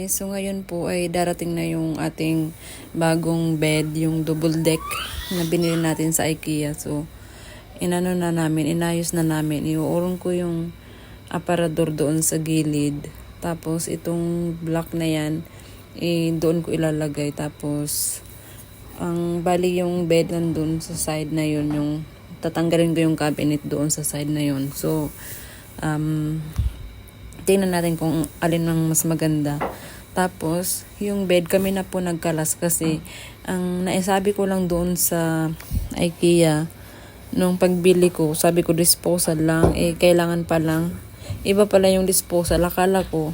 guys, so ngayon po ay darating na yung ating bagong bed, yung double deck na binili natin sa IKEA. So, inano na namin, inayos na namin. Iuurong ko yung aparador doon sa gilid. Tapos, itong block na yan, eh, doon ko ilalagay. Tapos, ang bali yung bed nandun sa side na yun, yung tatanggalin ko yung cabinet doon sa side na yun. So, um, tingnan natin kung alin ang mas maganda. Tapos, yung bed kami na po nagkalas kasi ang naisabi ko lang doon sa IKEA nung pagbili ko, sabi ko disposal lang, eh kailangan pa lang. Iba pala yung disposal. Akala ko,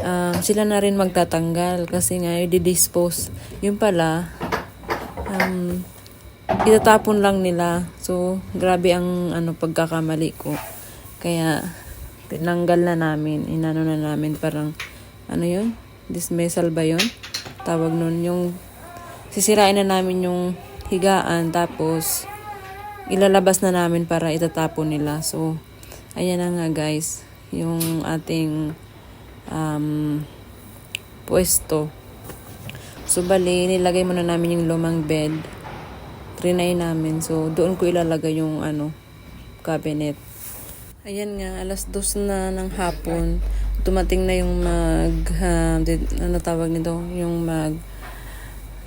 um, sila na rin magtatanggal kasi nga i-dispose. Yung pala, um, itatapon lang nila. So, grabe ang ano pagkakamali ko. Kaya, tinanggal na namin. Inano na namin parang, ano yun? Dismissal ba yun? Tawag nun. Yung, sisirain na namin yung higaan. Tapos, ilalabas na namin para itatapon nila. So, ayan na nga guys. Yung ating um, pwesto. So, bali, nilagay muna namin yung lumang bed. Trinay namin. So, doon ko ilalagay yung ano, cabinet. Ayan nga, alas dos na ng hapon. Tumating na yung mag, di- ano tawag nito? Yung mag,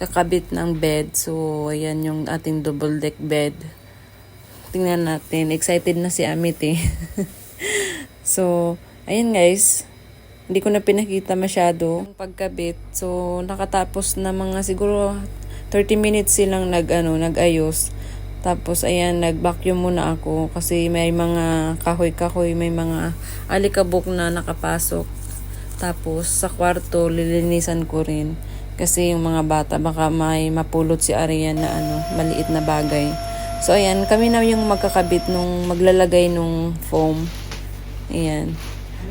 kakabit ng bed. So, ayan yung ating double deck bed. Tingnan natin. Excited na si Amit eh. so, ayan guys. Hindi ko na pinakita masyado yung pagkabit. So, nakatapos na mga siguro 30 minutes silang nag, ano, nag-ayos. Tapos, ayan, nag-vacuum muna ako kasi may mga kahoy-kahoy, may mga alikabok na nakapasok. Tapos, sa kwarto, lilinisan ko rin. Kasi yung mga bata, baka may mapulot si Arian na ano, maliit na bagay. So, ayan, kami na yung magkakabit nung maglalagay nung foam. Ayan.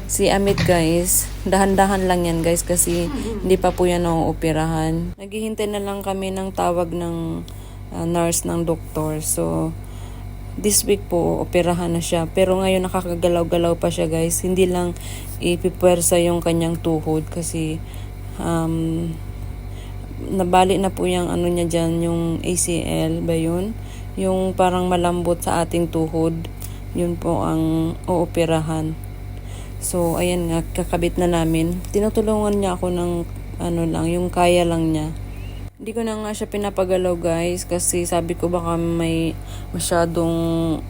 Si Amit guys, dahan-dahan lang yan guys kasi hindi pa po yan operahan. Naghihintay na lang kami ng tawag ng uh, nurse ng doktor. So, this week po, operahan na siya. Pero ngayon nakakagalaw-galaw pa siya guys. Hindi lang ipipwersa yung kanyang tuhod kasi um, nabali na po yung ano niya dyan, yung ACL ba yun? Yung parang malambot sa ating tuhod. Yun po ang ooperahan. So, ayan nga, kakabit na namin. Tinutulungan niya ako ng ano lang, yung kaya lang niya. Hindi ko na nga siya pinapagalaw guys kasi sabi ko baka may masyadong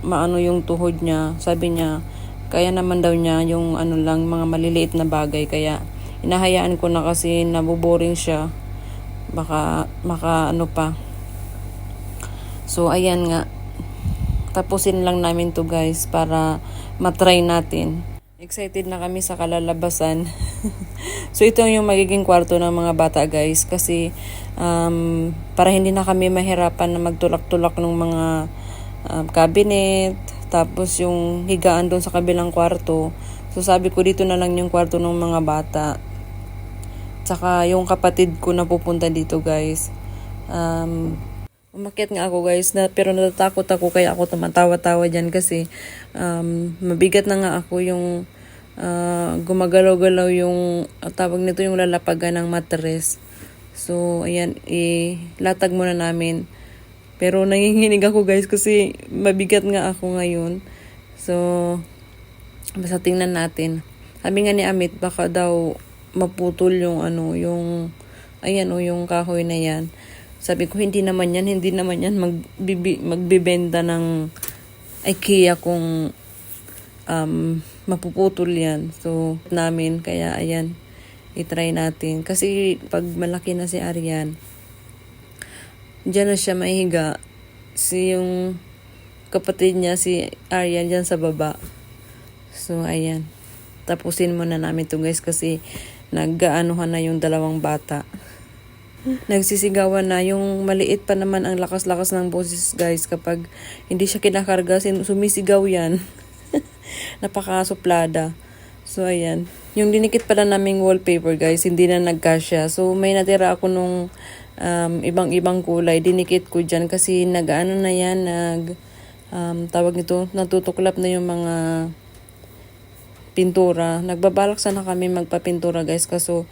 maano yung tuhod niya. Sabi niya, kaya naman daw niya yung ano lang, mga maliliit na bagay. Kaya inahayaan ko na kasi nabuboring siya. Baka, maka ano pa. So, ayan nga. Tapusin lang namin to guys para matry natin. Excited na kami sa kalalabasan. so ito yung magiging kwarto ng mga bata guys kasi um, para hindi na kami mahirapan na magtulak-tulak ng mga um, cabinet tapos yung higaan doon sa kabilang kwarto. So sabi ko dito na lang yung kwarto ng mga bata. Tsaka yung kapatid ko na pupunta dito guys. Um, Umakyat nga ako guys, na, pero natatakot ako kaya ako tumatawa-tawa dyan kasi um, mabigat na nga ako yung uh, gumagalaw-galaw yung uh, tawag nito yung lalapagan ng matres. So, ayan, ilatag muna namin. Pero nanginginig ako guys kasi mabigat nga ako ngayon. So, basta tingnan natin. Sabi nga ni Amit, baka daw maputol yung ano, yung, ayan o, yung kahoy na yan. Sabi ko, hindi naman yan, hindi naman yan magbibi, magbibenta ng IKEA kung um, mapuputol yan. So, namin, kaya ayan, itry natin. Kasi pag malaki na si Arian, dyan na siya mahiga. Si yung kapatid niya, si Arian, dyan sa baba. So, ayan. Tapusin muna namin to guys kasi nag-aanuhan na yung dalawang bata nagsisigawan na. Yung maliit pa naman ang lakas-lakas ng boses guys kapag hindi siya kinakarga, sumisigaw yan. Napakasuplada. So, ayan. Yung dinikit pala naming wallpaper guys, hindi na nagkasya. So, may natira ako nung um, ibang-ibang kulay. Dinikit ko dyan kasi nag-ano na yan, nag, um, tawag nito, natutuklap na yung mga pintura. Nagbabalak sana kami magpapintura guys kaso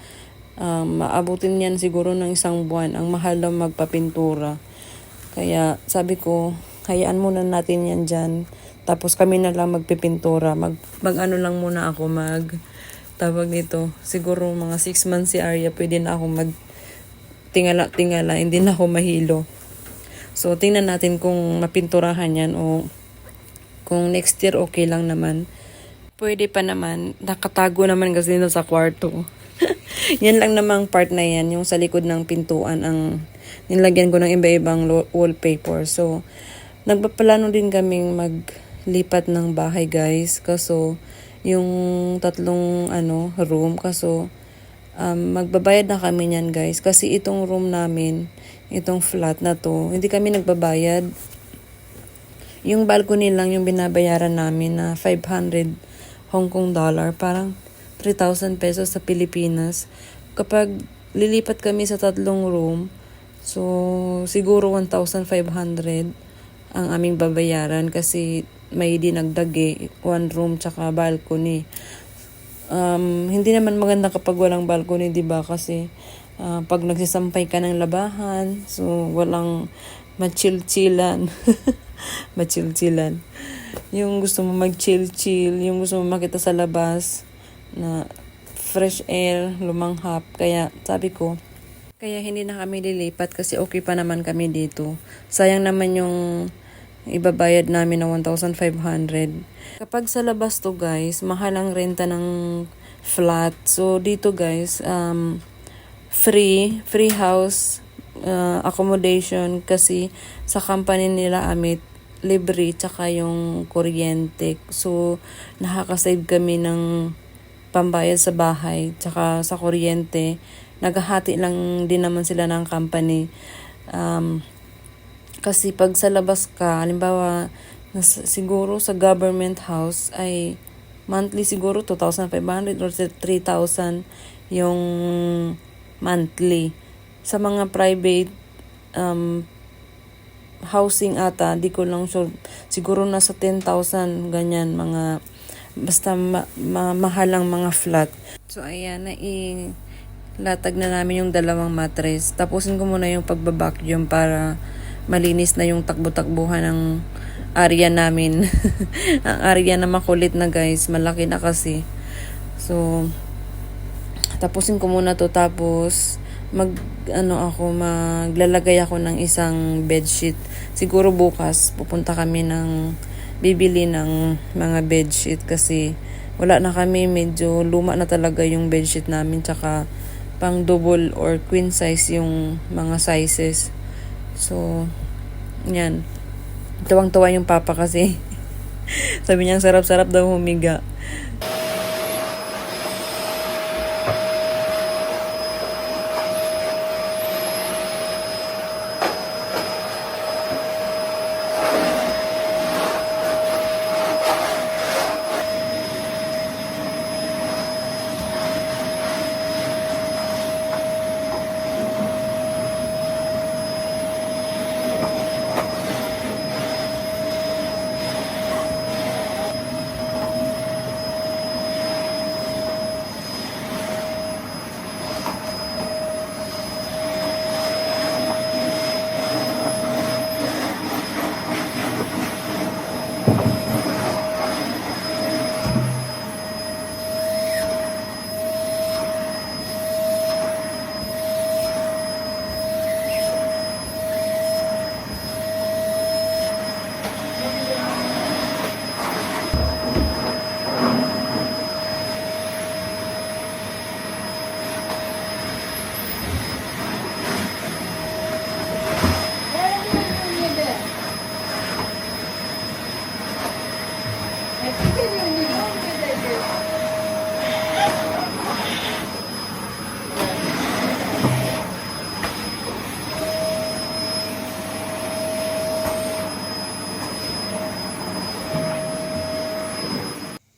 um, maabutin yan siguro ng isang buwan. Ang mahal daw magpapintura. Kaya sabi ko, hayaan muna natin yan dyan. Tapos kami na lang magpipintura. Mag, mag ano lang muna ako mag tawag nito. Siguro mga 6 months si Arya pwede na ako mag tingala-tingala. Hindi na ako mahilo. So, tingnan natin kung mapinturahan yan o kung next year okay lang naman. Pwede pa naman. Nakatago naman kasi dito sa kwarto. yan lang namang part na yan. Yung sa likod ng pintuan ang nilagyan ko ng iba-ibang wallpaper. So, nagpaplano din kaming maglipat ng bahay guys. Kaso, yung tatlong ano room. Kaso, um, magbabayad na kami niyan guys. Kasi itong room namin, itong flat na to, hindi kami nagbabayad. Yung balcony lang yung binabayaran namin na 500 Hong Kong dollar. Parang 3,000 pesos sa Pilipinas. Kapag lilipat kami sa tatlong room, so siguro 1,500 ang aming babayaran kasi may dinagdag eh, one room tsaka balcony. Um, hindi naman maganda kapag walang balcony, 'di ba? Kasi ah, pag nagsisampay ka ng labahan, so walang machil-chilan. machil-chilan. Yung gusto mo mag-chill-chill, yung gusto mo makita sa labas na fresh air, lumanghap. Kaya sabi ko, kaya hindi na kami lilipat kasi okay pa naman kami dito. Sayang naman yung ibabayad namin ng 1,500. Kapag sa labas to guys, mahal ang renta ng flat. So dito guys, um, free, free house uh, accommodation kasi sa company nila Amit libre tsaka yung kuryente. So nakakasave kami ng pambayad sa bahay tsaka sa kuryente. Naghahati lang din naman sila ng company. Um, kasi pag sa labas ka, halimbawa, nas, siguro sa government house ay monthly siguro 2,500 or 3,000 yung monthly. Sa mga private um, housing ata, di ko lang sure, siguro nasa 10,000 ganyan mga basta ma- ma- mahal ang mga flat. So ayan, na latag na namin yung dalawang mattress. Tapusin ko muna yung pagbabacuum para malinis na yung takbo-takbuhan ng area namin. ang area na makulit na guys, malaki na kasi. So, tapusin ko muna to tapos mag ano ako maglalagay ako ng isang bedsheet. Siguro bukas pupunta kami ng bibili ng mga bedsheet kasi wala na kami medyo luma na talaga yung bedsheet namin tsaka pang double or queen size yung mga sizes. So, yan. Tuwang-tuwa yung papa kasi. Sabi niya, ang sarap-sarap daw humiga.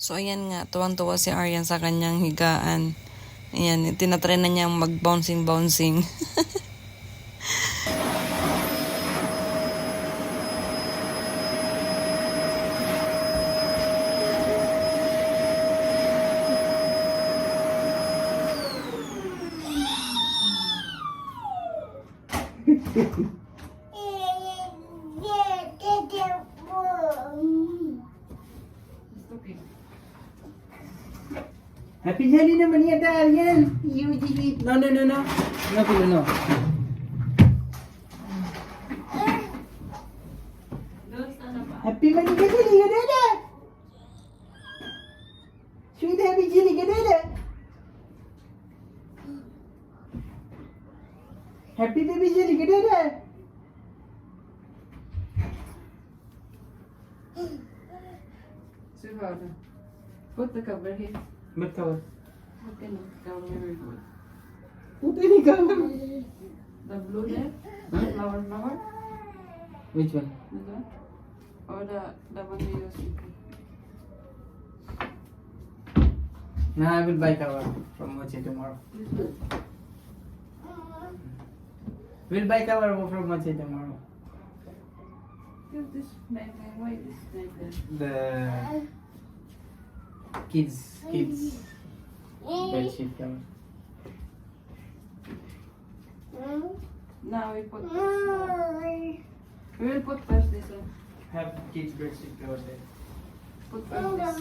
So, ayan nga, tuwang-tuwa si Aryan sa kanyang higaan. Ayan, tinatry na niyang mag-bouncing-bouncing. Happy Jolly naman yan, Darian. You did it. No, no, no, no. No, no, no. Sweetheart, put the cover here. Ba't ka? Okay, cover very good. Puta ni ka. The blue there, flower, flower, Which one? this one, or the the one we use. No, I will buy cover from Mochi tomorrow. This one. We'll buy cover from Mochi tomorrow. Use this, my, my, why this like? The kids, kids bed sheet cover. Now we put this one. We will put first this one. Have kids bed sheet cover there. Put first this.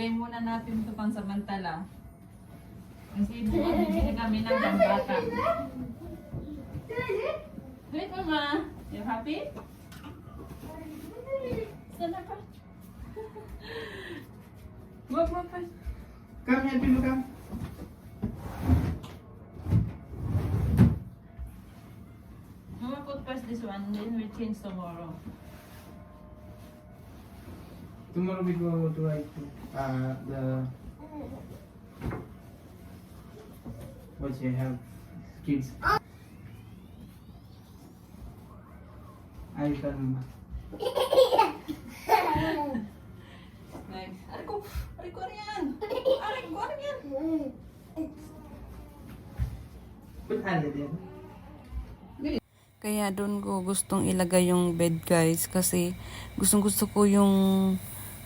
Lagay muna natin ito pang samantala. Kasi bumibili kami ng bambata. Wait, mama. You happy? Sana pa. Wag mo pa. Come, help me, come. Mama put first this one, then we'll change tomorrow. Tomorrow we go to to uh, the what you have kids. I can. Aray ko! Aray ko ano yan! Aray ko ano yan! hand there. Kaya doon ko gustong ilagay yung bed guys kasi gustong gusto ko yung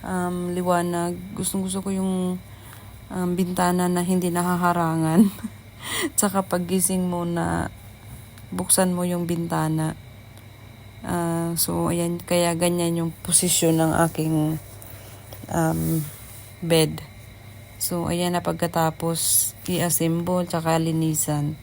um, liwanag. Gustong gusto ko yung um, bintana na hindi nakaharangan. Tsaka paggising mo na buksan mo yung bintana. Ah, so ayan, kaya ganyan yung posisyon ng aking um, bed. So ayan na pagkatapos i-assemble tsaka linisan.